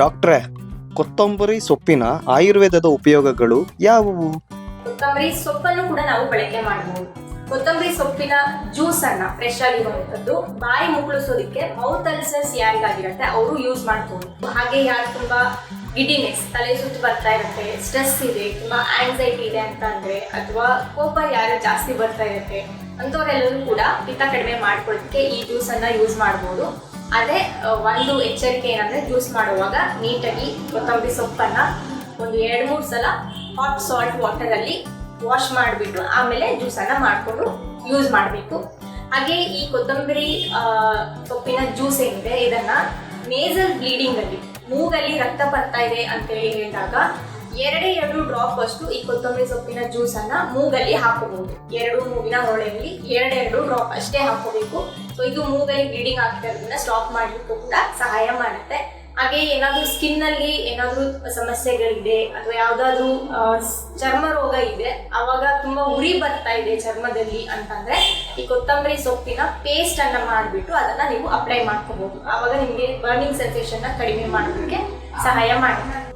ಡಾಕ್ಟ್ರೆ, ಕೊತ್ತಂಬರಿ ಸೊಪ್ಪಿನ ಆಯುರ್ವೇದದ ಉಪಯೋಗಗಳು ಯಾವುವು? ಕೊತ್ತಂಬರಿ ಸೊಪ್ಪನ್ನು ಕೂಡ ನಾವು ಬಳಕೆ ಮಾಡಬಹುದು ಕೊತ್ತಂಬರಿ ಸೊಪ್ಪಿನ ಜ್ಯೂಸ್ ಅನ್ನ ಫ್ರೆಶ್ ಆಗಿರುವಂತದ್ದು ಬಾಯಿ ಮುಗುಳಿಸೋದಕ್ಕೆ ಮೌತ್ ಅಲ್ಸರ್ಸ್ ಯಾರಿಗಾಗಿರುತ್ತೆ, ಅವರು ಯೂಸ್ ಮಾಡ್ಬೋದು. ಹಾಗೆ ಯಾರು ತುಂಬಾ ಗಿಡಿನೆಸ್ ತಲೆ ಸುತ್ತು ಬರ್ತಾ ಇರುತ್ತೆ ಸ್ಟ್ರೆಸ್ ಇದೆ, ತುಂಬಾ ಆಂಗ್ಸೈಟಿ ಇದೆ ಅಂತ ಅಂದ್ರೆ, ಅಥವಾ ಕೋಪ ಯಾರು ಜಾಸ್ತಿ ಬರ್ತಾ ಇರುತ್ತೆ, ಅಂಥವರೆಲ್ಲರೂ ಕೂಡ ಪಿತ್ತ ಕಡಿಮೆ ಮಾಡ್ಕೊಳ್ಳೋದಕ್ಕೆ ಈ ಜ್ಯೂಸ್ ಅನ್ನ ಯೂಸ್ ಮಾಡ್ಬೋದು. ಅದೇ ಒಂದು ಎಚ್ಚರಿಕೆ ಏನಂದ್ರೆ ಜ್ಯೂಸ್ ಮಾಡುವಾಗ ನೀಟಾಗಿ ಕೊತ್ತಂಬರಿ ಸೊಪ್ಪನ್ನ ಒಂದು ಎರಡು, ಮೂರು ಸಲ ಹಾಟ್ ಸಾಲ್ಟ್ ವಾಟರ್ ಅಲ್ಲಿ ವಾಶ್ ಮಾಡಿಬಿಟ್ಟು ಆಮೇಲೆ ಜ್ಯೂಸನ್ನು ಮಾಡಿಕೊಂಡು ಯೂಸ್ ಮಾಡಬೇಕು. ಹಾಗೆ ಈ ಕೊತ್ತಂಬರಿ ಸೊಪ್ಪಿನ ಜ್ಯೂಸ್ ಏನಿದೆ, ಇದನ್ನ ನೇಸಲ್ ಬ್ಲೀಡಿಂಗ್ ಅಲ್ಲಿ, ಮೂಗಲ್ಲಿ ರಕ್ತ ಬರ್ತಾ ಇದೆ ಅಂತ ಹೇಳಿದಾಗ ಎರಡೇ ಎರಡು ಡ್ರಾಪ್ ಅಷ್ಟು ಈ ಕೊತ್ತಂಬರಿ ಸೊಪ್ಪಿನ ಜ್ಯೂಸ್ ಅನ್ನ ಮೂಗಲ್ಲಿ ಹಾಕೋಬಹುದು ಎರಡು ಮೂಗಿನ ಹೊಳೆಯಲ್ಲಿ ಎರಡೆರಡು ಡ್ರಾಪ್ ಅಷ್ಟೇ ಹಾಕೋಬೇಕು ಸೊ ಇದು ಮೂಗಲ್ಲಿ ಬ್ಲೀಡಿಂಗ್ ಆಗ್ತಾ ಇರೋದನ್ನ ಸ್ಟಾಪ್ ಮಾಡ್ಲಿಕ್ಕೂ ಕೂಡ ಸಹಾಯ ಮಾಡುತ್ತೆ. ಹಾಗೆ ಏನಾದ್ರೂ ಸ್ಕಿನ್ ಅಲ್ಲಿ ಏನಾದ್ರೂ ಸಮಸ್ಯೆಗಳಿದೆ ಅಥವಾ ಯಾವ್ದಾದ್ರು ಚರ್ಮ ರೋಗ ಇದೆ, ಅವಾಗ ತುಂಬಾ ಉರಿ ಬರ್ತಾ ಇದೆ ಚರ್ಮದಲ್ಲಿ ಅಂತಂದ್ರೆ ಈ ಕೊತ್ತಂಬರಿ ಸೊಪ್ಪಿನ ಪೇಸ್ಟ್ ಅನ್ನ ಮಾಡಿಬಿಟ್ಟು ಅದನ್ನ ನೀವು ಅಪ್ಲೈ ಮಾಡ್ಕೋಬಹುದು ಆವಾಗ ನಿಮಗೆ ಬರ್ನಿಂಗ್ ಸೆನ್ಸೇಷನ್ ಕಡಿಮೆ ಮಾಡೋದಕ್ಕೆ ಸಹಾಯ ಮಾಡುತ್ತೆ.